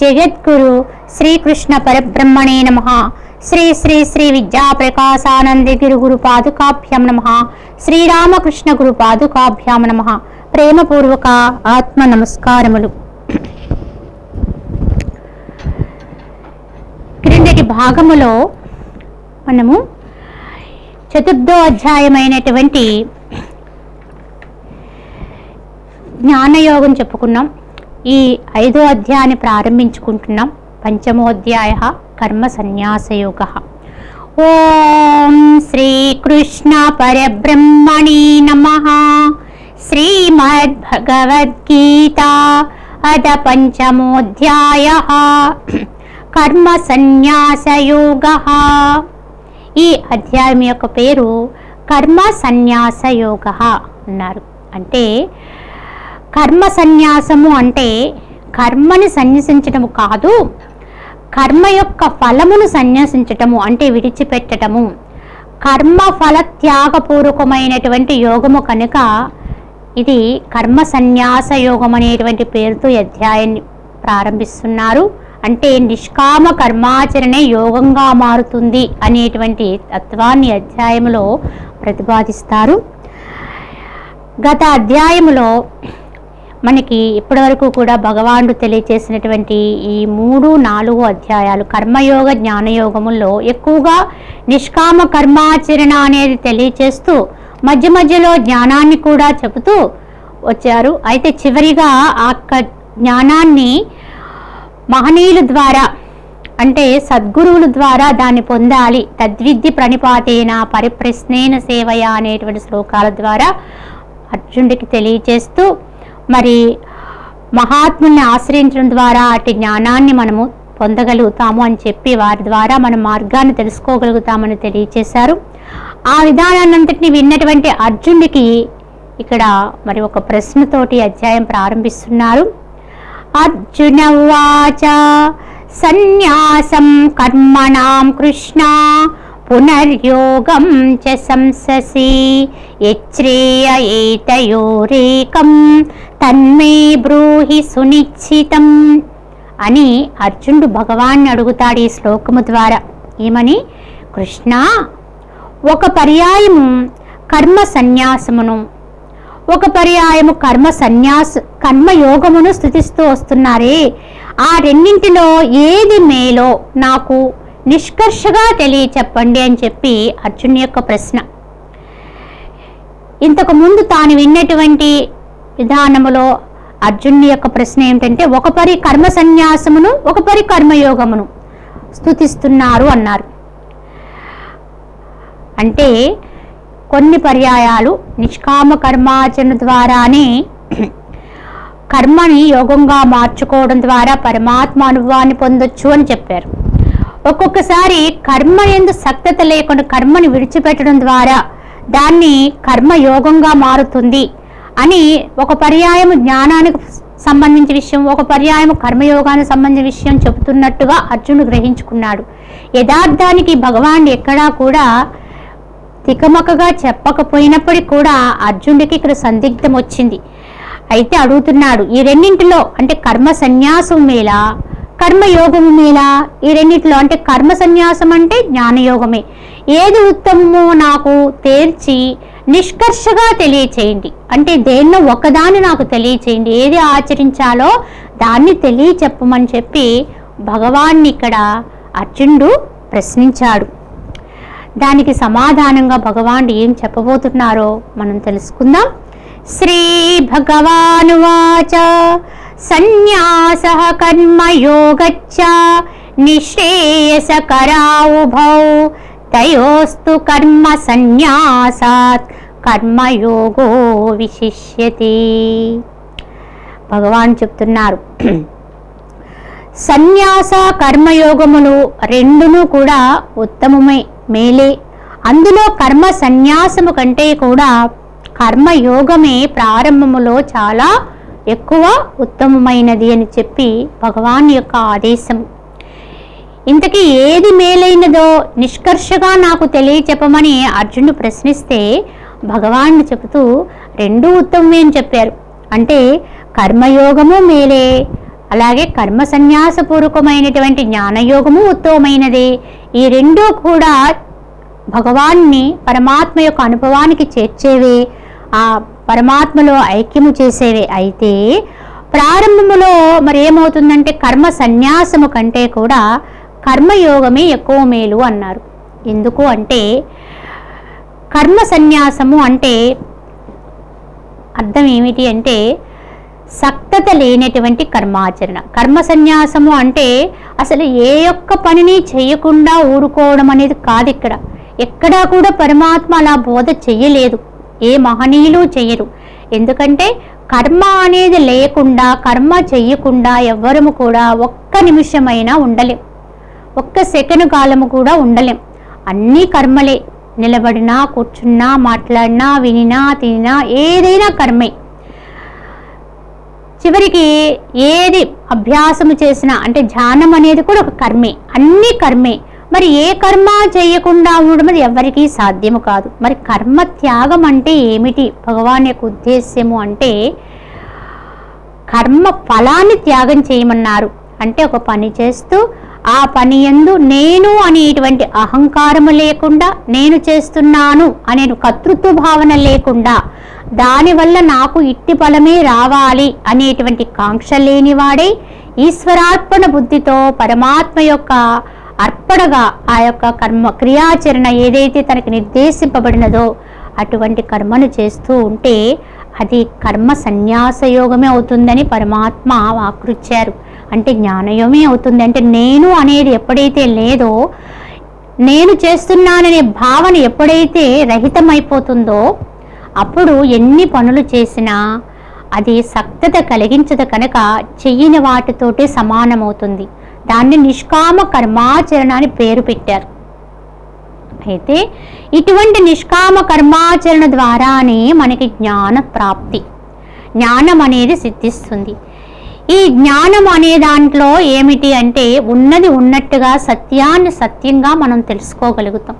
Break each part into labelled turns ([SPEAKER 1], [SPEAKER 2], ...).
[SPEAKER 1] జగద్గురు శ్రీకృష్ణ పరబ్రహ్మణే నమ. శ్రీ శ్రీ శ్రీ విద్యాప్రకాశానంద గురు గురు పాదుకాభ్యం నమ. శ్రీరామకృష్ణ గురు పాదుకాభ్యాం నమ. ప్రేమపూర్వక ఆత్మ నమస్కారములు. క్రిందటి భాగములో మనము చతుర్థో అధ్యాయమైనటువంటి జ్ఞానయోగం చెప్పుకున్నాం. ఈ ఐదో అధ్యాయాన్ని ప్రారంభించుకుంటున్నాం. పంచమోధ్యాయ కర్మ సన్యాసయోగ. ఓం శ్రీకృష్ణ పరబ్రహ్మణి నమ. శ్రీమద్భగవద్గీత అద పంచమోధ్యాయ కర్మ సన్యాసయోగ. ఈ అధ్యాయం యొక్క పేరు కర్మ సన్యాసయోగ అన్నారు. అంటే కర్మ సన్యాసము అంటే కర్మని సన్యసించటము కాదు కర్మ యొక్క ఫలమును సన్యాసించటము అంటే విడిచిపెట్టటము. కర్మ ఫల త్యాగపూర్వకమైనటువంటి యోగము కనుక ఇది కర్మ సన్యాస యోగం అనేటువంటి పేరుతో అధ్యాయాన్ని ప్రారంభిస్తున్నారు. అంటే నిష్కామ కర్మాచరణే యోగంగా మారుతుంది అనేటువంటి తత్వాన్ని అధ్యాయంలో ప్రతిపాదిస్తారు. గత అధ్యాయములో మనకి ఇప్పటివరకు కూడా భగవానుడు తెలియచేసినటువంటి ఈ మూడు నాలుగు అధ్యాయాలు కర్మయోగ జ్ఞానయోగముల్లో ఎక్కువగా నిష్కామ కర్మాచరణ అనేది తెలియచేస్తూ మధ్య మధ్యలో జ్ఞానాన్ని కూడా చెబుతూ వచ్చారు. అయితే చివరిగా ఆ క- జ్ఞానాన్ని మహనీయుల ద్వారా అంటే సద్గురువుల ద్వారా దాన్ని పొందాలి. తద్విద్య ప్రణిపాతేన పరిప్రశ్నేన సేవయ అనేటువంటి శ్లోకాల ద్వారా అర్జునుడికి తెలియచేస్తూ మరి మహాత్ముల్ని ఆశ్రయించడం ద్వారా అటు జ్ఞానాన్ని మనము పొందగలుగుతాము అని చెప్పి వారి ద్వారా మన మార్గాన్ని తెలుసుకోగలుగుతామని తెలియచేశారు. ఆ విధానాన్నంతటిని విన్నటువంటి అర్జునుడికి ఇక్కడ మరి ఒక ప్రశ్నతోటి అధ్యాయం ప్రారంభిస్తున్నారు. అర్జున వాచ సన్యాసం కర్మణాం కృష్ణ పునర్యోగం చ సంససి యచ్రేయ ఏతయోరేకం తన్మే బ్రూహి సునిశ్చితం అని అర్జునుడు భగవాన్ని అడుగుతాడు ఈ శ్లోకము ద్వారా. ఏమని? కృష్ణ ఒక పర్యాయము కర్మ సన్యాసమును ఒక పర్యాయము కర్మ సన్యాస కర్మయోగమును స్థుతిస్తూ వస్తున్నారే. ఆ రెండింటిలో ఏది మేలో నాకు నిష్కర్షగా తెలియచెప్పండి అని చెప్పి అర్జున్ యొక్క ప్రశ్న. ఇంతకు ముందు తాను విన్నటువంటి విధానములో అర్జున్ యొక్క ప్రశ్న ఏమిటంటే ఒక పరి కర్మ సన్యాసమును ఒక పరి కర్మయోగమును స్థుతిస్తున్నారు అన్నారు. అంటే కొన్ని పర్యాయాలు నిష్కామ కర్మాచరణ ద్వారానే కర్మని యోగంగా మార్చుకోవడం ద్వారా పరమాత్మ అనుభవాన్ని పొందొచ్చు అని చెప్పారు. ఒక్కొక్కసారి కర్మ ఎందు సక్తత లేకుండా కర్మని విడిచిపెట్టడం ద్వారా దాన్ని కర్మ యోగంగా మారుతుంది అని ఒక పర్యాయం జ్ఞానానికి సంబంధించిన విషయం ఒక పర్యాయం కర్మయోగానికి సంబంధించిన విషయం చెబుతున్నట్టుగా అర్జునుడు గ్రహించుకున్నాడు. యథార్థానికి భగవాన్ ఎక్కడా కూడా తికమకగా చెప్పకపోయినప్పటికీ కూడా అర్జునుడికి ఇక్కడ సందిగ్ధం వచ్చింది. అయితే అడుగుతున్నాడు ఈ రెండింటిలో అంటే కర్మ సన్యాసం మేలా కర్మయోగము మీద ఈ రెండిట్లో అంటే కర్మ సన్యాసం అంటే జ్ఞానయోగమే. ఏది ఉత్తమమో నాకు తేల్చి నిష్కర్షగా తెలియచేయండి. అంటే దేన్నో ఒకదాన్ని నాకు తెలియచేయండి. ఏది ఆచరించాలో దాన్ని తెలియచెప్పమని చెప్పి భగవాన్ని ఇక్కడ అర్జునుడు ప్రశ్నించాడు. దానికి సమాధానంగా భగవానుడు ఏం చెప్పబోతున్నారో మనం తెలుసుకుందాం. శ్రీ భగవానువాచ సన్యాస కర్మయోగచ్చ నిశ్రేయసకరావుభౌ తయోస్తు కర్మ సన్యాసాత్ కర్మయోగో విశిష్యతి. భగవాన్ చెప్తున్నారు. సన్యాస కర్మయోగములు రెండును కూడా ఉత్తమమే మేలే. అందులో కర్మ సన్యాసము కంటే కూడా కర్మయోగమే ప్రారంభములో చాలా ఎక్కువ ఉత్తమమైనది అని చెప్పి భగవాన్ యొక్క ఆదేశం. ఇంతకీ ఏది మేలైనదో నిష్కర్షగా నాకు తెలియచెప్పమని అర్జునుడు ప్రశ్నిస్తే భగవాన్ చెబుతూ రెండూ ఉత్తమమేని చెప్పారు. అంటే కర్మయోగము మేలే అలాగే కర్మ సన్యాసపూర్వకమైనటువంటి జ్ఞానయోగము ఉత్తమమైనదే. ఈ రెండూ కూడా భగవాన్ని పరమాత్మ యొక్క అనుభవానికి చేర్చేవే. ఆ పరమాత్మలో ఐక్యము చేసేవే అయితే ప్రారంభములో మరి ఏమవుతుందంటే కర్మ సన్యాసము కంటే కూడా కర్మయోగమే ఎక్కువ మేలు అన్నారు. ఎందుకు అంటే కర్మ సన్యాసము అంటే అర్థం ఏమిటి అంటే సక్తత లేనటువంటి కర్మాచరణ. కర్మ సన్యాసము అంటే అసలు ఏ ఒక్క పనిని చేయకుండా ఊరుకోవడం అనేది కాదు ఇక్కడ. ఎక్కడా కూడా పరమాత్మ అలా బోధ చెయ్యలేదు. ఏ మహనీయులు చేయరు. ఎందుకంటే కర్మ అనేది లేకుండా కర్మ చెయ్యకుండా ఎవ్వరము కూడా ఒక్క నిమిషమైనా ఉండలేం. ఒక్క సెకండ్ కాలము కూడా ఉండలేం. అన్నీ కర్మలే. నిలబడినా కూర్చున్నా మాట్లాడినా వినినా తినినా ఏదైనా కర్మే. చివరికి ఏది అభ్యాసము చేసినా అంటే ధ్యానం అనేది కూడా ఒక కర్మే. అన్ని కర్మే. మరి ఏ కర్మ చేయకుండా ఉండడం అది ఎవరికీ సాధ్యము కాదు. మరి కర్మ త్యాగం అంటే ఏమిటి? భగవాన్ యొక్క ఉద్దేశ్యము అంటే కర్మ ఫలాన్ని త్యాగం చేయమన్నారు. అంటే ఒక పని చేస్తూ ఆ పని ఎందు నేను అనేటువంటి అహంకారము లేకుండా నేను చేస్తున్నాను అనే కర్తృత్వ భావన లేకుండా దానివల్ల నాకు ఇట్టి ఫలమే రావాలి అనేటువంటి కాంక్ష లేనివాడే ఈశ్వరార్పణ బుద్ధితో పరమాత్మ యొక్క అర్పణగా ఆ యొక్క కర్మ క్రియాచరణ ఏదైతే తనకి నిర్దేశింపబడినదో అటువంటి కర్మను చేస్తూ ఉంటే అది కర్మ సన్యాస యోగమే అవుతుందని పరమాత్మ వాకృచ్చారు అంటే జ్ఞానయోగమే అవుతుంది. అంటే నేను అనేది ఎప్పుడైతే లేదో నేను చేస్తున్నాననే భావన ఎప్పుడైతే రహితమైపోతుందో అప్పుడు ఎన్ని పనులు చేసినా అది సక్తత కలిగించదు కనుక చెయ్యని వాటితోటి సమానమవుతుంది. దాన్ని నిష్కామ కర్మాచరణ అని పేరు పెట్టారు. అయితే ఇటువంటి నిష్కామ కర్మాచరణ ద్వారానే మనకి జ్ఞాన ప్రాప్తి. జ్ఞానం అనేది సిద్ధిస్తుంది. ఈ జ్ఞానం అనే దాంట్లో ఏమిటి అంటే ఉన్నది ఉన్నట్టుగా సత్యాన్ని సత్యంగా మనం తెలుసుకోగలుగుతాం.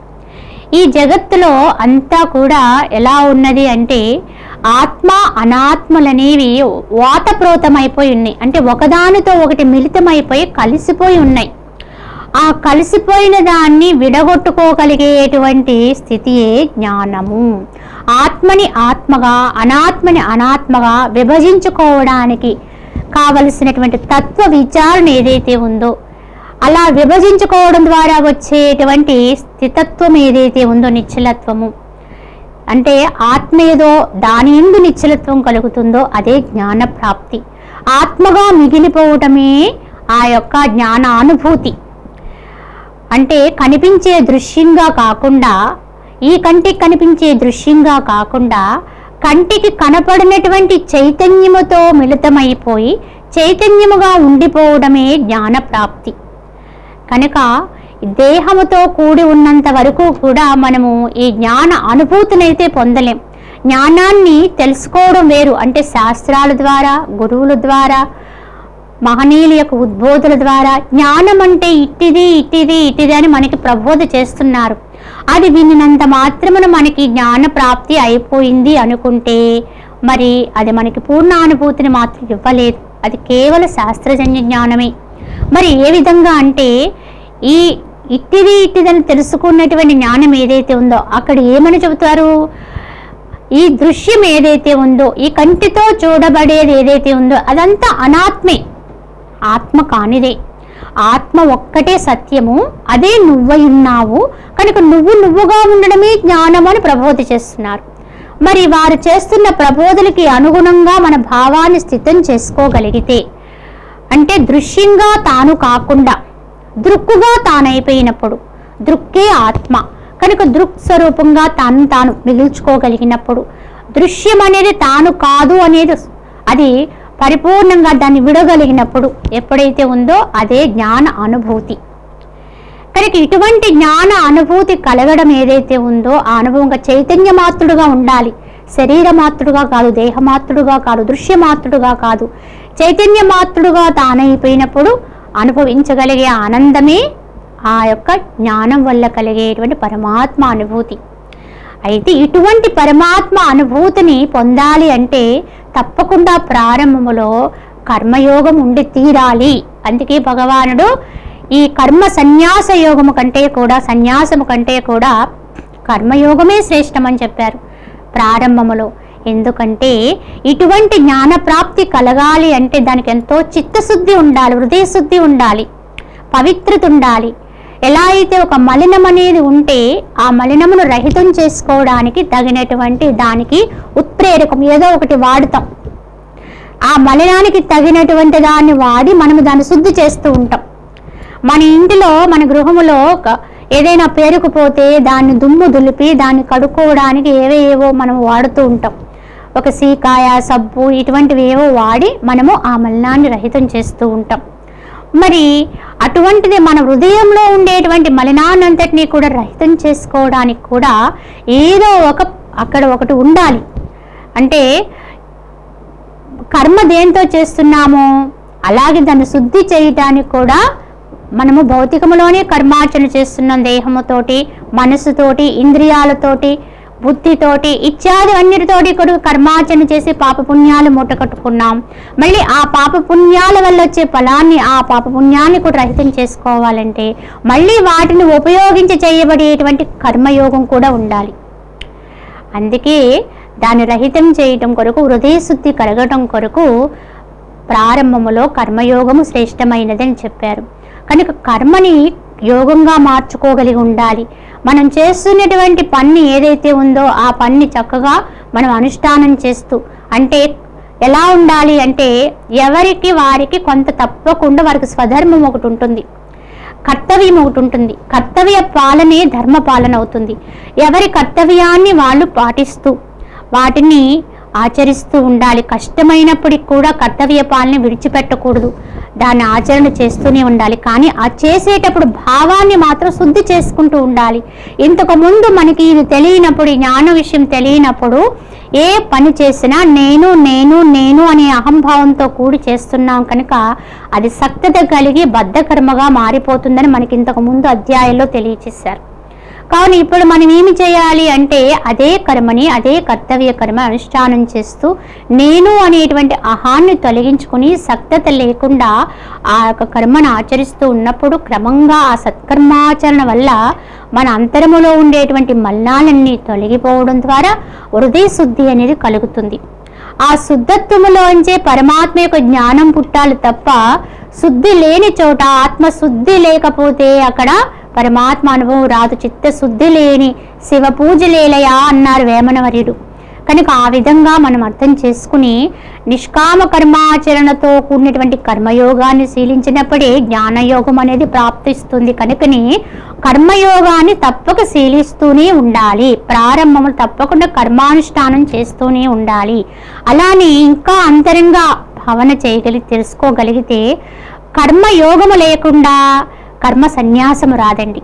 [SPEAKER 1] ఈ జగత్తులో అంతా కూడా ఎలా ఉన్నది అంటే ఆత్మ అనాత్మలనేవి వాతప్రోతమైపోయి ఉన్నాయి. అంటే ఒకదానితో ఒకటి మిళితమైపోయి కలిసిపోయి ఉన్నాయి. ఆ కలిసిపోయిన దాన్ని విడగొట్టుకోగలిగేటువంటి స్థితియే జ్ఞానము. ఆత్మని ఆత్మగా అనాత్మని అనాత్మగా విభజించుకోవడానికి కావలసినటువంటి తత్వ విచారణ ఏదైతే ఉందో అలా విభజించుకోవడం ద్వారా వచ్చేటువంటి స్థితత్వం ఏదైతే ఉందో నిశ్చలత్వము. అంటే ఆత్మ ఏదో దాని ఎందు నిశ్చలత్వం కలుగుతుందో అదే జ్ఞాన ప్రాప్తి. ఆత్మగా మిగిలిపోవటమే ఆ యొక్క జ్ఞాన అనుభూతి అంటే కనిపించే దృశ్యంగా కాకుండా ఈ కంటికి కనిపించే దృశ్యంగా కాకుండా కంటికి కనపడినటువంటి చైతన్యముతో మిళితమైపోయి చైతన్యముగా ఉండిపోవడమే జ్ఞాన ప్రాప్తి. కనుక దేహముతో కూడి ఉన్నంత వరకు కూడా మనము ఈ జ్ఞాన అనుభూతినైతే పొందలేం. జ్ఞానాన్ని తెలుసుకోవడం వేరు. అంటే శాస్త్రాల ద్వారా గురువుల ద్వారా మహనీయుల యొక్క ఉద్బోధుల ద్వారా జ్ఞానం అంటే ఇట్టిది ఇట్టిది ఇట్టిది అని మనకి ప్రబోధ చేస్తున్నారు. అది వినినంత మాత్రమున మనకి జ్ఞాన ప్రాప్తి అయిపోయింది అనుకుంటే మరి అది మనకి పూర్ణ అనుభూతిని మాత్రం ఇవ్వలేదు. అది కేవల శాస్త్రజన్య జ్ఞానమే. మరి ఏ విధంగా అంటే ఈ ఇట్టిది ఇట్టిదని తెలుసుకున్నటువంటి జ్ఞానం ఏదైతే ఉందో అక్కడ ఏమని చెబుతారు? ఈ దృశ్యం ఏదైతే ఉందో ఈ కంటితో చూడబడేది ఏదైతే ఉందో అదంతా అనాత్మే. ఆత్మ కానిదే. ఆత్మ ఒక్కటే సత్యము అదే నువ్వై ఉన్నావు. కనుక నువ్వు నువ్వుగా ఉండడమే జ్ఞానము అని ప్రబోధ చేస్తున్నారు. మరి వారు చేస్తున్న ప్రబోధలకి అనుగుణంగా మన భావాన్ని స్థితం చేసుకోగలిగితే అంటే దృశ్యంగా తాను కాకుండా దృక్కుగా తానైపోయినప్పుడు దృక్కే ఆత్మ. కనుక దృక్ స్వరూపంగా తాను తాను మిగిల్చుకోగలిగినప్పుడు దృశ్యం అనేది తాను కాదు అనేది అది పరిపూర్ణంగా దాన్ని విడగలిగినప్పుడు ఎప్పుడైతే ఉందో అదే జ్ఞాన అనుభూతి. కనుక ఇటువంటి జ్ఞాన అనుభూతి కలగడం ఏదైతే ఉందో ఆ అనుభవంగా చైతన్యమాత్రుడుగా ఉండాలి. శరీరమాత్రుడుగా కాదు దేహమాత్రుడుగా కాదు దృశ్యమాత్రుడుగా కాదు చైతన్య మాత్రుడుగా తానైపోయినప్పుడు అనుభవించగలిగే ఆనందమే ఆ యొక్క జ్ఞానం వల్ల కలిగేటువంటి పరమాత్మ అనుభూతి. అయితే ఇటువంటి పరమాత్మ అనుభూతిని పొందాలి అంటే తప్పకుండా ప్రారంభములో కర్మయోగం ఉండి తీరాలి. అందుకే భగవానుడు ఈ కర్మ సన్యాస యోగము కంటే కూడా సన్యాసము కంటే కూడా కర్మయోగమే శ్రేష్టమని చెప్పారు. ప్రారంభములో ఎందుకంటే ఇటువంటి జ్ఞాన ప్రాప్తి కలగాలి అంటే దానికి ఎంతో చిత్తశుద్ధి ఉండాలి హృదయ శుద్ధి ఉండాలి పవిత్రత ఉండాలి. ఎలా అయితే ఒక మలినం అనేది ఉంటే ఆ మలినమును రహితం చేసుకోవడానికి తగినటువంటి దానికి ఉత్ప్రేరకం ఏదో ఒకటి వాడుతాం. ఆ మలినానికి తగినటువంటి దాన్ని వాడి మనము దాన్ని శుద్ధి చేస్తూ ఉంటాం. మన ఇంటిలో మన గృహములో ఒక- ఏదైనా పేరుకుపోతే దాన్ని దుమ్ము దులిపి దాన్ని కడుక్కోవడానికి ఏవేవో మనం వాడుతూ ఉంటాం. ఒక సీకాయ సబ్బు ఇటువంటివి ఏవో వాడి మనము ఆ మలినాన్ని రహితం చేస్తూ ఉంటాం. మరి అటువంటిది మన హృదయంలో ఉండేటువంటి మలినాన్నంతటినీ కూడా రహితం చేసుకోవడానికి కూడా ఏదో ఒక అక్కడ ఒకటి ఉండాలి. అంటే కర్మ దేంతో చేస్తున్నామో? అలాగే దాన్ని శుద్ధి చేయటానికి కూడా మనము భౌతికములోనే కర్మార్చన చేస్తున్నాం దేహముతోటి మనసుతోటి ఇంద్రియాలతోటి బుద్ధితోటి ఇత్యాది అన్నిటితోటి కూడా కర్మాచరణ చేసి పాపపుణ్యాలు మూట కట్టుకున్నాం మళ్ళీ ఆ పాపపుణ్యాల వల్ల వచ్చే ఫలాన్ని ఆ పాపపుణ్యాన్ని కూడా రహితం చేసుకోవాలంటే మళ్ళీ వాటిని ఉపయోగించి చేయబడేటువంటి కర్మయోగం కూడా ఉండాలి. అందుకే దాన్ని రహితం చేయటం కొరకు హృదయ శుద్ధి కలగటం కొరకు ప్రారంభములో కర్మయోగము శ్రేష్టమైనదని చెప్పారు. కనుక కర్మని యోగంగా మార్చుకోగలిగి ఉండాలి. మనం చేస్తున్నటువంటి పని ఏదైతే ఉందో ఆ పని చక్కగా మనం అనుష్ఠానం చేస్తూ అంటే ఎలా ఉండాలి అంటే ఎవరికి వారికి కొంత తప్పకుండా వారికి స్వధర్మం ఒకటి ఉంటుంది కర్తవ్యం ఒకటి ఉంటుంది కర్తవ్య పాలనే ధర్మ పాలన అవుతుంది. ఎవరి కర్తవ్యాన్ని వాళ్ళు పాటిస్తూ వాటిని ఆచరిస్తూ ఉండాలి. కష్టమైనప్పటికి కూడా కర్తవ్య పాలన విడిచిపెట్టకూడదు. దాన్ని ఆచరణ చేస్తూనే ఉండాలి. కానీ ఆ చేసేటప్పుడు భావాన్ని మాత్రం శుద్ధి చేసుకుంటూ ఉండాలి. ఇంతకు ముందు మనకి ఇది తెలియనప్పుడు ఈ జ్ఞాన విషయం తెలియనప్పుడు ఏ పని చేసినా నేను నేను నేను అనే అహంభావంతో కూడి చేస్తున్నాం కనుక అది సక్తత కలిగి బద్ధకర్మగా మారిపోతుందని మనకి ఇంతకు ముందు అధ్యాయంలో తెలియచేశారు. కావున ఇప్పుడు మనం ఏమి చేయాలి అంటే అదే కర్మని అదే కర్తవ్య కర్మ అనుష్ఠానం చేస్తూ నేను అనేటువంటి అహాన్ని తొలగించుకుని సక్తత లేకుండా ఆ యొక్క కర్మను ఆచరిస్తూ ఉన్నప్పుడు క్రమంగా ఆ సత్కర్మాచరణ వల్ల మన అంతరములో ఉండేటువంటి మల్లాలన్నీ తొలగిపోవడం ద్వారా హృదయ శుద్ధి అనేది కలుగుతుంది. ఆ శుద్ధత్వములోంచే పరమాత్మ యొక్క జ్ఞానం పుట్టాలి తప్ప శుద్ధి లేని చోట ఆత్మశుద్ధి లేకపోతే అక్కడ పరమాత్మ అనుభవం రాదు చిత్తశుద్ధి లేని శివ పూజలేలయా అన్నారు వేమనవర్యుడు. కనుక ఆ విధంగా మనం అర్థం చేసుకుని నిష్కామ కర్మాచరణతో కూడినటువంటి కర్మయోగాన్ని శీలించినప్పుడే జ్ఞానయోగం అనేది ప్రాప్తిస్తుంది. కనుకని కర్మయోగాన్ని తప్పక శీలిస్తూనే ఉండాలి. ప్రారంభములు తప్పకుండా కర్మానుష్ఠానం చేస్తూనే ఉండాలి. అలానే ఇంకా అంతరంగా భావన చేయగలిగి తెలుసుకోగలిగితే కర్మయోగము లేకుండా కర్మ సన్యాసము రాదండి.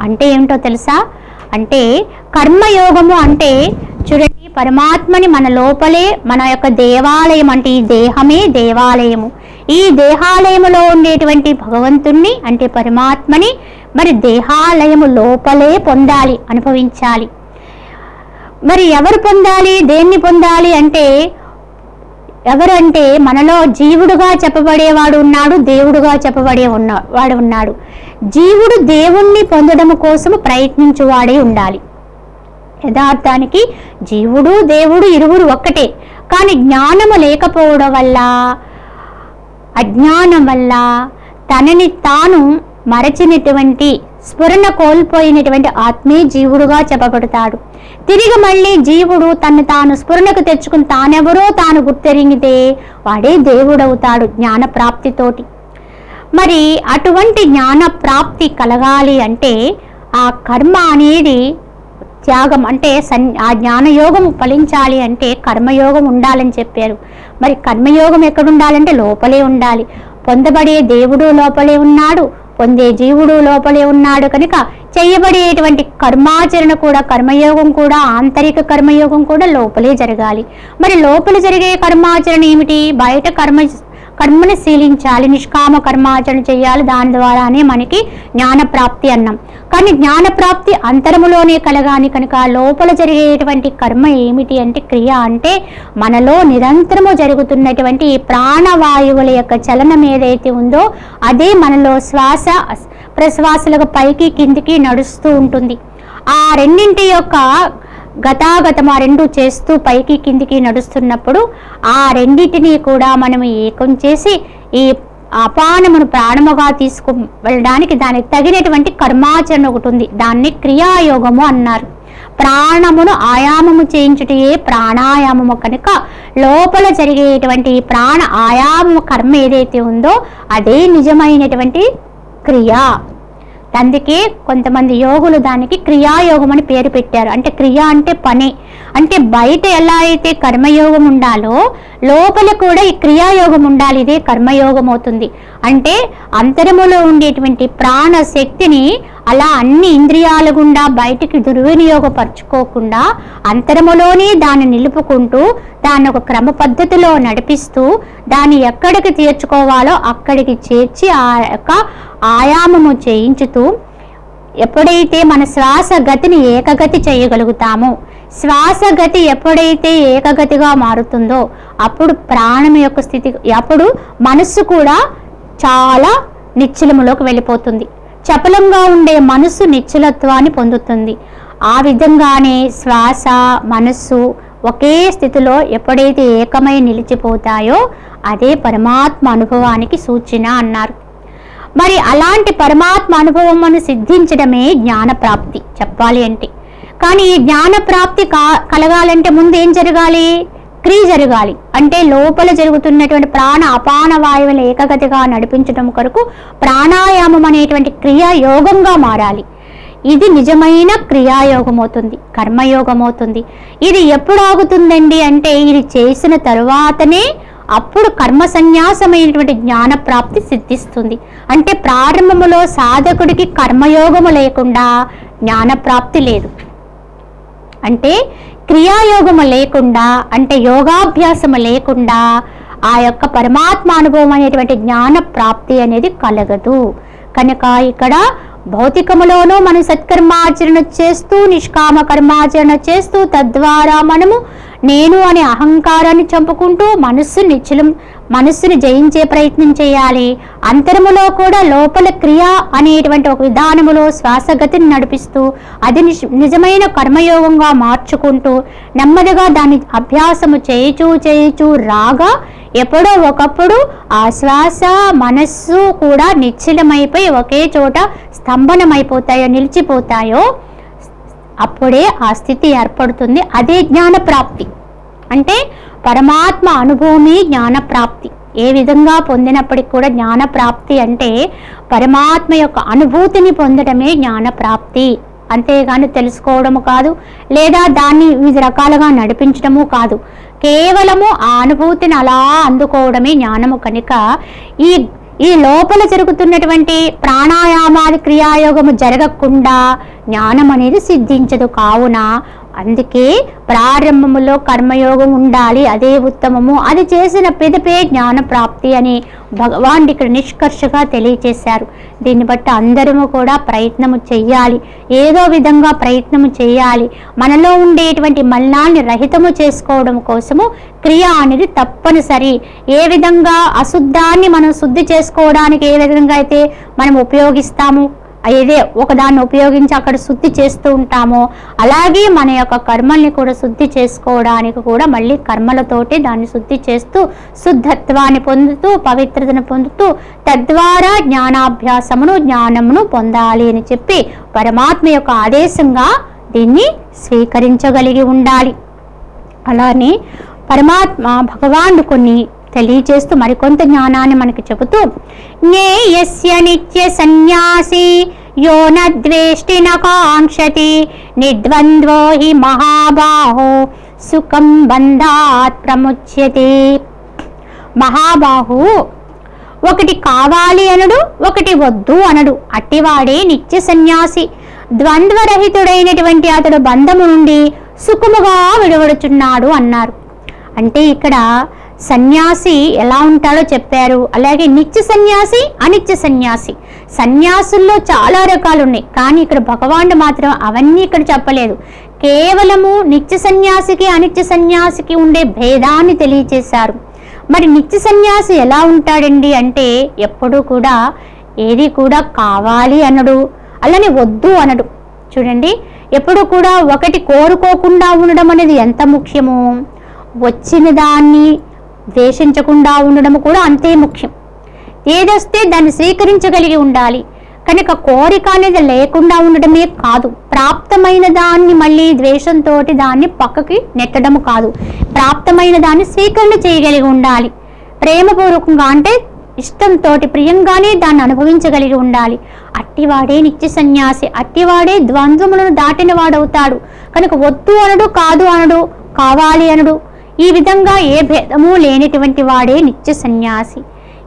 [SPEAKER 1] అంటే ఏమిటో తెలుసా? అంటే కర్మయోగము అంటే చూడండి పరమాత్మని మన లోపలే మన యొక్క దేవాలయం అంటే ఈ దేహమే దేవాలయము. ఈ దేహాలయములో ఉండేటువంటి భగవంతుణ్ణి అంటే పరమాత్మని మరి దేహాలయము లోపలే పొందాలి అనుభవించాలి. మరి ఎవరు పొందాలి? దేన్ని పొందాలి అంటే ఎవరంటే మనలో జీవుడుగా చెప్పబడేవాడు ఉన్నాడు దేవుడుగా చెప్పబడే ఉన్నా వాడు ఉన్నాడు. జీవుడు దేవుణ్ణి పొందడం కోసం ప్రయత్నించువాడే ఉండాలి. యథార్థానికి జీవుడు దేవుడు ఇరువురు ఒక్కటే. కానీ జ్ఞానము లేకపోవడం వల్ల అజ్ఞానం వల్ల తనని తాను మరచినటువంటి స్ఫురణ కోల్పోయినటువంటి ఆత్మీ జీవుడుగా చెప్పబడతాడు. తిరిగి మళ్ళీ జీవుడు తను తాను స్ఫురణకు తెచ్చుకుని తానెవరో తాను గుర్తెరిగితే వాడే దేవుడవుతాడు జ్ఞాన ప్రాప్తితోటి మరి అటువంటి జ్ఞాన ప్రాప్తి కలగాలి అంటే ఆ కర్మ అనేది త్యాగం అంటే సన్ ఆ జ్ఞానయోగం ఫలించాలి అంటే కర్మయోగం ఉండాలని చెప్పారు. మరి కర్మయోగం ఎక్కడుండాలంటే లోపలే ఉండాలి. పొందబడే దేవుడు లోపలే ఉన్నాడు. పొందే జీవుడు లోపలే ఉన్నాడు కనుక చేయబడేటువంటి కర్మాచరణ కూడా కర్మయోగం కూడా ఆంతరిక కర్మయోగం కూడా లోపలే జరగాలి. మరి లోపల జరిగే కర్మాచరణ ఏమిటి? బయట కర్మ కర్మని శీలించాలి నిష్కామ కర్మాచరణ చేయాలి దాని ద్వారానే మనకి జ్ఞానప్రాప్తి అన్నాం. కానీ జ్ఞానప్రాప్తి అంతరములోనే కలగాని కనుక లోపల జరిగేటువంటి కర్మ ఏమిటి అంటే క్రియ అంటే మనలో నిరంతరము జరుగుతున్నటువంటి ఈ ప్రాణవాయువుల యొక్క చలనం ఏదైతే ఉందో అదే మనలో శ్వాస ప్రశ్వాసలకు పైకి కిందికి నడుస్తూ ఉంటుంది. ఆ రెండింటి యొక్క గతాగతమా రెండు చేస్తూ పైకి కిందికి నడుస్తున్నప్పుడు ఆ రెండింటిని కూడా మనం ఏకం చేసి ఈ అపానమును ప్రాణముగా తీసుకు వెళ్ళడానికి దానికి తగినటువంటి కర్మాచరణ ఒకటి ఉంది. దాన్ని క్రియాయోగము అన్నారు. ప్రాణమును ఆయామము చేయించుటయే ప్రాణాయామము కనుక లోపల జరిగేటువంటి ప్రాణ ఆయామము కర్మ ఏదైతే ఉందో అదే నిజమైనటువంటి క్రియ. అందుకే కొంతమంది యోగులు దానికి క్రియాయోగం అని పేరు పెట్టారు. అంటే క్రియ అంటే పని. అంటే బయట ఎలా అయితే కర్మయోగం ఉండాలో లోపల కూడా ఈ క్రియాయోగం ఉండాలి ఇదే కర్మయోగం అవుతుంది. అంటే అంతరములో ఉండేటువంటి ప్రాణ శక్తిని అలా అన్ని ఇంద్రియాల గుండా బయటికి దుర్వినియోగపరచుకోకుండా అంతరములోనే దాన్ని నిలుపుకుంటూ దాన్ని ఒక క్రమ పద్ధతిలో నడిపిస్తూ దాన్ని ఎక్కడికి తీర్చుకోవాలో అక్కడికి చేర్చి ఆ యొక్క ఆయామము చేయించుతూ ఎప్పుడైతే మన శ్వాస గతిని ఏకగతి చేయగలుగుతామో శ్వాస గతి ఎప్పుడైతే ఏకగతిగా మారుతుందో అప్పుడు ప్రాణం యొక్క స్థితి అప్పుడు మనస్సు కూడా చాలా నిశ్చలములోకి వెళ్ళిపోతుంది. చపలంగా ఉండే మనస్సు నిశ్చలత్వాన్ని పొందుతుంది. ఆ విధంగానే శ్వాస మనస్సు ఒకే స్థితిలో ఎప్పుడైతే ఏకమై నిలిచిపోతాయో అదే పరమాత్మ అనుభవానికి సూచన అన్నారు. మరి అలాంటి పరమాత్మ అనుభవమును సిద్ధించడమే జ్ఞానప్రాప్తి. చెప్పాలి అంటే. కానీ ఈ జ్ఞానప్రాప్తి కా కలగాలంటే ముందు ఏం జరగాలి? క్రియ జరగాలి. అంటే లోపల జరుగుతున్నటువంటి ప్రాణ అపాన వాయువుల ఏకగతిగా నడిపించడం కొరకు ప్రాణాయామం అనేటువంటి క్రియ యోగంగా మారాలి. ఇది నిజమైన క్రియాయోగం అవుతుంది కర్మయోగం అవుతుంది ఇది ఎప్పుడు ఆగుతుందండి అంటే ఇది చేసిన తరువాతనే అప్పుడు కర్మ సన్యాసమైనటువంటి జ్ఞాన ప్రాప్తి సిద్ధిస్తుంది. అంటే ప్రారంభములో సాధకుడికి కర్మయోగము లేకుండా జ్ఞానప్రాప్తి లేదు. అంటే క్రియాయోగము లేకుండా అంటే యోగాభ్యాసము లేకుండా ఆ యొక్క పరమాత్మ అనుభవం అనేటువంటి జ్ఞాన ప్రాప్తి అనేది కలగదు. కనుక ఇక్కడ భౌతికములోనూ మనం సత్కర్మాచరణ చేస్తూ నిష్కామ కర్మాచరణ చేస్తూ తద్వారా మనము నేను అనే అహంకారాన్ని చంపుకుంటూ మనస్సు నిశ్చలం మనస్సుని జయించే ప్రయత్నం చేయాలి. అంతరములో కూడా లోపల క్రియ అనేటువంటి ఒక విధానములో శ్వాసగతిని నడిపిస్తూ అది నిజమైన కర్మయోగంగా మార్చుకుంటూ నెమ్మదిగా దాని అభ్యాసము చేయుచూ చేయుచూ రాగా ఎప్పుడో ఒకప్పుడు ఆ శ్వాస మనస్సు కూడా నిశ్చలమైపోయి ఒకే చోట స్తంభనమైపోతాయో నిలిచిపోతాయో అప్పుడే ఆ స్థితి ఏర్పడుతుంది. అదే జ్ఞాన ప్రాప్తి అంటే పరమాత్మ అనుభవమే జ్ఞానప్రాప్తి. ఏ విధంగా పొందినప్పటికి కూడా జ్ఞానప్రాప్తి అంటే పరమాత్మ యొక్క అనుభూతిని పొందడమే జ్ఞానప్రాప్తి. అంతేగాని తెలుసుకోవడము కాదు లేదా దాన్ని వివిధ రకాలుగా నడిపించడము కాదు. కేవలము ఆ అనుభూతిని అలా అందుకోవడమే జ్ఞానము కనుక ఈ ఈ లోపల జరుగుతున్నటువంటి ప్రాణాయామాది క్రియాయోగము జరగకుండా జ్ఞానం అనేది సిద్ధించదు. కావున అందుకే ప్రారంభములో కర్మయోగం ఉండాలి అదే ఉత్తమము. అది చేసిన పెదపే జ్ఞాన ప్రాప్తి అని భగవాన్ ఇక్కడ నిష్కర్షగా తెలియచేశారు. దీన్ని బట్టి అందరము కూడా ప్రయత్నము చెయ్యాలి. ఏదో విధంగా ప్రయత్నము చేయాలి మనలో ఉండేటువంటి మల్లాన్ని రహితము చేసుకోవడం కోసము క్రియ అనేది తప్పనిసరి. ఏ విధంగా అశుద్ధాన్ని మనం శుద్ధి చేసుకోవడానికి ఏ విధంగా అయితే మనం ఉపయోగిస్తాము? ఏదే ఒకదాన్ని ఉపయోగించి అక్కడ శుద్ధి చేస్తూ ఉంటామో. అలాగే మన యొక్క కర్మల్ని కూడా శుద్ధి చేసుకోవడానికి కూడా మళ్ళీ కర్మలతోటి దాన్ని శుద్ధి చేస్తూ శుద్ధత్వాన్ని పొందుతూ పవిత్రతను పొందుతూ తద్వారా జ్ఞానాభ్యాసమును జ్ఞానమును పొందాలి అని చెప్పి పరమాత్మ యొక్క ఆదేశంగా దీన్ని స్వీకరించగలిగి ఉండాలి. అలానే పరమాత్మ భగవానుడు కొన్ని తెలియజేస్తూ మరికొంత జ్ఞానాన్ని మనకి చెబుతూ జ్ఞేయస్య నిత్య సన్యాసి యో నద్వేష్టి నకాంక్షతి నిద్వంద్వో హి మహాబాహో సుఖం బంధాత్ ప్రముచ్యతే. మహాబాహు ఒకటి కావాలి అనడు ఒకటి వద్దు అనడు. అట్టివాడే నిత్య సన్యాసి. ద్వంద్వరహితుడైనటువంటి అతడు బంధము నుండి సుఖముగా విడవడుచున్నాడు అన్నారు. అంటే ఇక్కడ సన్యాసి ఎలా ఉంటాడో చెప్పారు. అలాగే నిత్య సన్యాసి అనిత్య సన్యాసి. సన్యాసుల్లో చాలా రకాలు ఉన్నాయి కానీ ఇక్కడ భగవానుడు మాత్రం అవన్నీ ఇక్కడ చెప్పలేదు. కేవలము నిత్య సన్యాసికి అనిత్య సన్యాసికి ఉండే భేదాన్ని తెలియచేశారు. మరి నిత్య సన్యాసి ఎలా ఉంటాడండి అంటే ఎప్పుడూ కూడా ఏది కూడా కావాలి అనడు అలానే వద్దు అనడు. చూడండి ఎప్పుడు కూడా ఒకటి కోరుకోకుండా ఉండడం అనేది ఎంత ముఖ్యమో? వచ్చిన దాన్ని ద్వేషించకుండా ఉండడం కూడా అంతే ముఖ్యం. ఏదొస్తే దాన్ని స్వీకరించగలిగి ఉండాలి. కనుక కోరిక అనేది లేకుండా ఉండడమే కాదు. ప్రాప్తమైన దాన్ని మళ్ళీ ద్వేషంతో దాన్ని పక్కకి నెట్టడం కాదు. ప్రాప్తమైన దాన్ని స్వీకరణ చేయగలిగి ఉండాలి. ప్రేమపూర్వకంగా అంటే ఇష్టంతో ప్రియంగానే దాన్ని అనుభవించగలిగి ఉండాలి. అట్టివాడే నిత్య సన్యాసి అట్టివాడే ద్వంద్వములను దాటిన వాడవుతాడు. కనుక వద్దు అనడు కాదు అనడు కావాలి అనడు ఈ విధంగా ఏ భేదము లేనిటువంటి వాడే నిత్య సన్యాసి.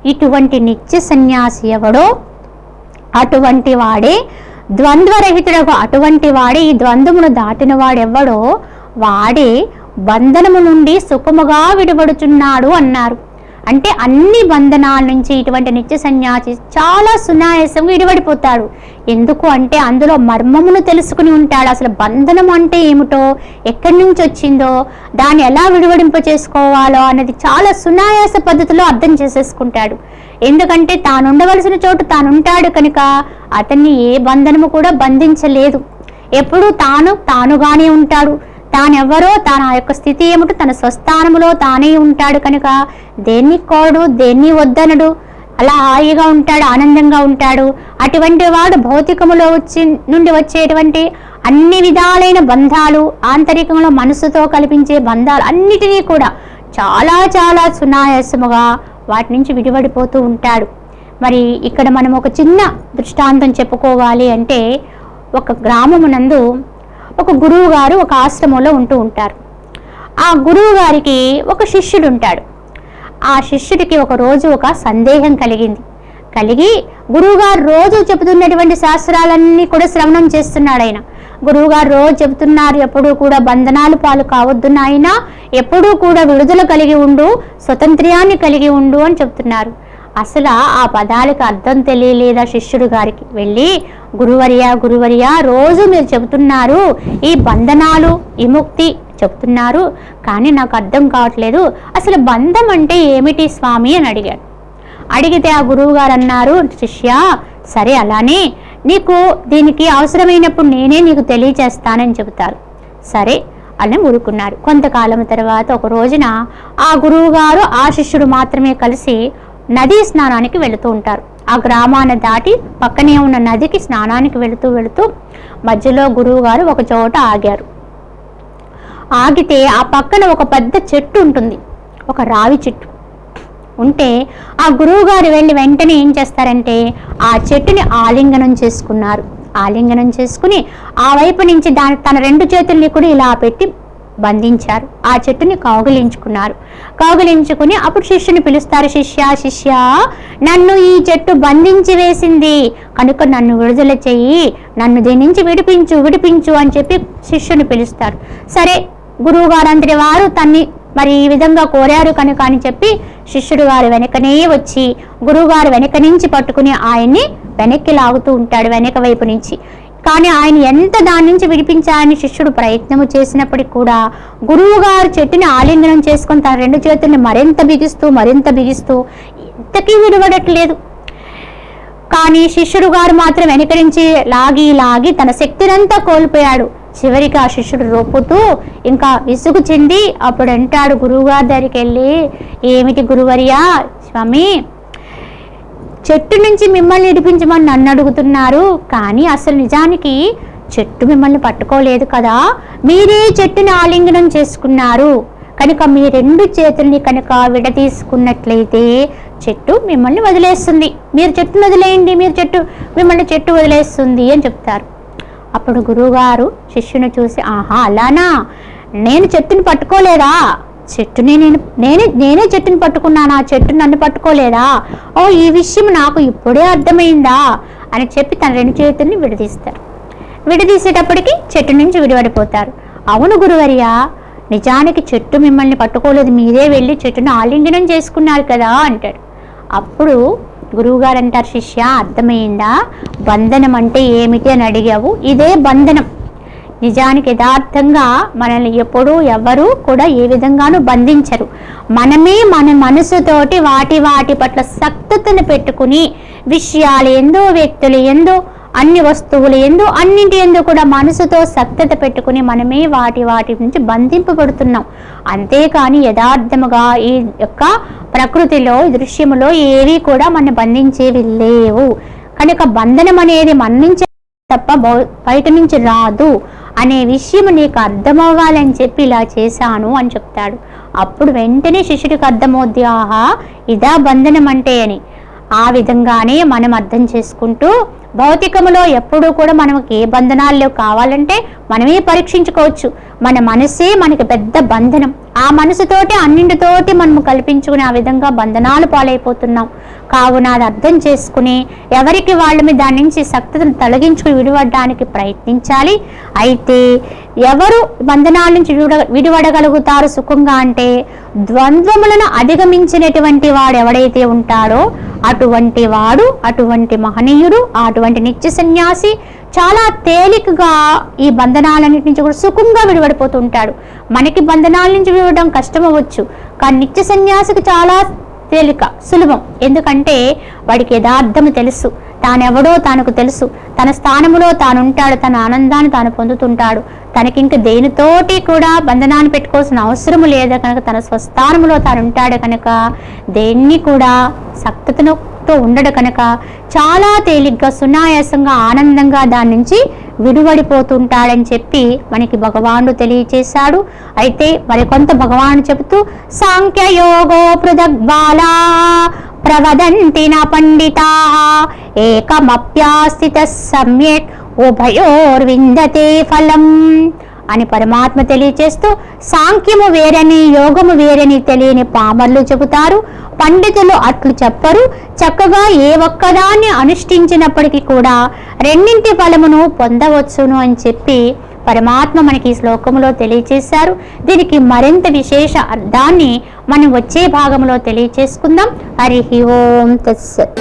[SPEAKER 1] ఇటువంటి నిత్య సన్యాసి ఎవడో? అటువంటి వాడే ద్వంద్వరహితుడకు అటువంటి వాడే ఈ ద్వంద్వమును దాటిన వాడెవ్వడో? వాడే బంధనము నుండి సుఖముగా విడబడుచున్నాడు అన్నారు. అంటే అన్ని బంధనాల నుంచి ఇటువంటి నిత్య సన్యాసి చాలా సునాయాసంగా విడిపడిపోతాడు. ఎందుకు అంటే అందులో మర్మమును తెలుసుకుని ఉంటాడు. అసలు బంధనం అంటే ఏమిటో ఎక్కడి నుంచి వచ్చిందో దాన్ని ఎలా విడివడింప చేసుకోవాలో అన్నది చాలా సునాయాస పద్ధతిలో అర్థం చేసేసుకుంటాడు. ఎందుకంటే తానుండవలసిన చోటు తాను ఉంటాడు కనుక అతన్ని ఏ బంధనము కూడా బంధించలేదు. ఎప్పుడూ తాను తానుగానే ఉంటాడు. తానెవరో తన యొక్క స్థితి ఏమిటో తన స్వస్థానములో తానే ఉంటాడు కనుక దేన్ని కోడు దేన్ని వద్దనడు. అలా హాయిగా ఉంటాడు ఆనందంగా ఉంటాడు. అటువంటి వాడు భౌతికములో వచ్చి నుండి వచ్చేటువంటి అన్ని విధాలైన బంధాలు ఆంతరికంలో మనసుతో కల్పించే బంధాలు అన్నిటినీ కూడా చాలా చాలా సునాయాసముగా వాటి నుంచి విడిపడిపోతూ ఉంటాడు. మరి ఇక్కడ మనం ఒక చిన్న దృష్టాంతం చెప్పుకోవాలి అంటే ఒక గ్రామమునందు ఒక గురువు గారు ఒక ఆశ్రమంలో ఉంటూ ఉంటారు. ఆ గురువు గారికి ఒక శిష్యుడు ఉంటాడు ఆ శిష్యుడికి ఒక రోజు ఒక సందేహం కలిగింది. కలిగి గురువుగారు రోజు చెబుతున్నటువంటి శాస్త్రాలన్నీ కూడా శ్రవణం చేస్తున్నాడు ఆయన. గురువుగారు రోజు చెబుతున్నారు ఎప్పుడూ కూడా బంధనాలు పాలు కావద్దు నాయన ఎప్పుడూ కూడా విడుదల కలిగి ఉండు స్వతంత్ర్యాన్ని కలిగి ఉండు అని చెబుతున్నారు. అసలు ఆ పదాలకు అర్థం తెలియలేదా శిష్యుడు గారికి? వెళ్ళి గురువర్య గురువర్య రోజు మీరు చెబుతున్నారు ఈ బంధనాలు విముక్తి చెప్తున్నారు కానీ నాకు అర్థం కావట్లేదు. అసలు బంధం అంటే ఏమిటి స్వామి అని అడిగాడు. అడిగితే ఆ గురువు గారు అన్నారు శిష్య సరే అలానే నీకు దీనికి అవసరమైనప్పుడు నేనే నీకు తెలియచేస్తానని చెబుతారు. సరే అని ఊరుకున్నారు. కొంతకాలం తర్వాత ఒక రోజున ఆ గురువు గారు ఆ శిష్యుడు మాత్రమే కలిసి నదీ స్నానానికి వెళుతూ ఉంటారు. ఆ గ్రామాన్ని దాటి పక్కనే ఉన్న నదికి స్నానానికి వెళుతూ వెళుతూ మధ్యలో గురువుగారు ఒక చోట ఆగారు. ఆగితే ఆ పక్కన ఒక పెద్ద చెట్టు ఉంటుంది. ఒక రావి చెట్టు. ఉంటే ఆ గురువుగారు వెళ్ళి వెంటనే ఏం చేస్తారంటే ఆ చెట్టుని ఆలింగనం చేసుకున్నారు. ఆలింగనం చేసుకుని ఆ వైపు నుంచి దాని తన రెండు చేతుల్ని కూడా ఇలా పెట్టి బంధించారు. ఆ చెట్టుని కౌగులించుకున్నారు. కౌగులించుకుని అప్పుడు శిష్యుని పిలుస్తారు శిష్య శిష్య నన్ను ఈ చెట్టు బంధించి వేసింది. కనుక నన్ను విడుదల చెయ్యి. నన్ను దీని నుంచి విడిపించు విడిపించు అని చెప్పి శిష్యుని పిలుస్తారు. సరే గురువు గారు వారు తన్ని మరి ఈ విధంగా కోరారు కనుక అని చెప్పి శిష్యుడు గారు వెనకనే వచ్చి గురువుగారు వెనక నుంచి పట్టుకుని ఆయన్ని వెనక్కి లాగుతూ ఉంటాడు వెనక వైపు నుంచి. కానీ ఆయన ఎంత దాని నుంచి విడిపించాలని శిష్యుడు ప్రయత్నము చేసినప్పటికీ కూడా గురువు గారు చెట్టుని ఆలింగనం చేసుకొని తన రెండు చేతుల్ని మరింత బిగిస్తూ మరింత బిగిస్తూ ఇంతకీ విడవడట్లేదు. కానీ శిష్యుడు గారు మాత్రం వెనక లాగి లాగి తన శక్తినంతా కోల్పోయాడు. చివరికి ఆ శిష్యుడు రొప్పుతూ ఇంకా విసుగు చెంది అప్పుడు అంటాడు గురువుగారి దగ్గరికి వెళ్ళి ఏమిటి గురువర్యా స్వామి చెట్టు నుంచి మిమ్మల్ని విడిపించమని నన్ను అడుగుతున్నారు. కానీ అసలు నిజానికి చెట్టు మిమ్మల్ని పట్టుకోలేదు కదా. మీరే చెట్టుని ఆలింగనం చేసుకున్నారు. కనుక మీ రెండు చేతుల్ని కనుక విడదీసుకున్నట్లయితే చెట్టు మిమ్మల్ని వదిలేస్తుంది. మీరు చెట్టును వదిలేయండి మీరు చెట్టు మిమ్మల్ని చెట్టు వదిలేస్తుంది అని చెప్తారు. అప్పుడు గురువుగారు శిష్యుని చూసి ఆహా అలానా? నేను చెట్టుని పట్టుకోలేదా? చెట్టుని నేను నేనే నేనే చెట్టుని పట్టుకున్నాను? ఆ చెట్టు నన్ను పట్టుకోలేదా? ఓ ఈ విషయం నాకు ఇప్పుడే అర్థమైందా? అని చెప్పి తన రెండు చేతుల్ని విడదీస్తారు. విడదీసేటప్పటికి చెట్టు నుంచి విడిపడిపోతారు. అవును గురువర్య నిజానికి చెట్టు మిమ్మల్ని పట్టుకోలేదు. మీరే వెళ్ళి చెట్టును ఆలింగనం చేసుకున్నారు కదా అంటాడు. అప్పుడు గురువుగారు అంటారు శిష్య అర్థమైందా? బంధనం అంటే ఏమిటి? అని అడిగావు. ఇదే బంధనం. నిజానికి యథార్థంగా మనల్ని ఎప్పుడూ ఎవ్వరూ కూడా ఏ విధంగానూ బంధించరు. మనమే మన మనసుతోటి వాటి వాటి పట్ల సక్తతను పెట్టుకుని విషయాలు ఎందో వ్యక్తులు ఎందు అన్ని వస్తువులు ఎందు అన్నింటి ఎందు కూడా మనసుతో సక్తత పెట్టుకుని మనమే వాటి వాటి నుంచి బంధింపబడుతున్నాం. అంతేకాని యథార్థముగా ఈ యొక్క ప్రకృతిలో ఈ దృశ్యములో ఏవి కూడా మన బంధించేవి లేవు. కనుక బంధనం అనేది మన తప్ప బౌ- బయట నుంచి రాదు. అనే విషయం నీకు అర్థమవ్వాలని చెప్పి ఇలా చేశాను అని చెప్తాడు. అప్పుడు వెంటనే శిష్యుడికి అర్థమవుద్ది ఆహా ఇదా బంధనం అంటే అని. ఆ విధంగానే మనం అర్థం చేసుకుంటూ భౌతికములో ఎప్పుడూ కూడా మనకి ఏ బంధనాల్లో కావాలంటే మనమే పరీక్షించుకోవచ్చు. మన మనసే మనకి పెద్ద బంధనం. ఆ మనసుతోటి అన్నింటితోటి మనము కల్పించుకుని ఆ విధంగా బంధనాలు పాలైపోతున్నాం. కావున అది అర్థం చేసుకుని ఎవరికి వాళ్ళ దాని నుంచి శక్తిని తొలగించుకుని విడిపడడానికి ప్రయత్నించాలి. అయితే ఎవరు బంధనాల నుంచి విడ విడివడగలుగుతారు సుఖంగా అంటే ద్వంద్వములను అధిగమించినటువంటి వాడు ఎవడైతే ఉంటాడో అటువంటి వాడు అటువంటి మహనీయుడు అటువంటి నిత్య సన్యాసి చాలా తేలికగా ఈ బంధనాలన్నిటి నుంచి కూడా సుఖంగా విడిపడిపోతూ ఉంటాడు. మనకి బంధనాల నుంచి చూడడం కష్టం అవ్వచ్చు కానీ నిత్య సన్యాసికి చాలా తేలిక సులభం. ఎందుకంటే వాడికి యథార్థము తెలుసు. తానెవడో తనకు తెలుసు. తన స్థానములో తానుంటాడు. తన ఆనందాన్ని తాను పొందుతుంటాడు. తనకి ఇంక దేనితోటి కూడా బంధనాన్ని పెట్టుకోవాల్సిన అవసరం లేదు. కనుక తన స్వస్థానములో తాను ఉంటాడు కనుక దేన్ని కూడా సక్తతను తో ఉండడు కనుక. చాలా తేలిగ్గా సునాయాసంగా ఆనందంగా దాని నుంచి విడువడిపోతుంటాడని చెప్పి మనకి భగవానుడు తెలియచేశాడు. అయితే మరికొంత భగవాను చెబుతూ సాంఖ్యయోగో పృథగ్బాలా ప్రవదంతి నా పండితా ఏకమప్యాస్థిత సమ్యక్ ఉభయోర్విందతే ఫలం అని పరమాత్మ తెలియచేస్తూ సాంఖ్యము వేరని యోగము వేరని తెలియని పామర్లు చెబుతారు. పండితులు అట్లు చెప్పరు. చక్కగా ఏ ఒక్కదాన్ని అనుష్ఠించినప్పటికీ కూడా రెండింటి ఫలమును పొందవచ్చును అని చెప్పి పరమాత్మ మనకి ఈ శ్లోకములో తెలియచేశారు. దీనికి మరింత విశేష అర్థాన్ని మనం వచ్చే భాగంలో తెలియచేసుకుందాం. హరి ఓం తస్సత్.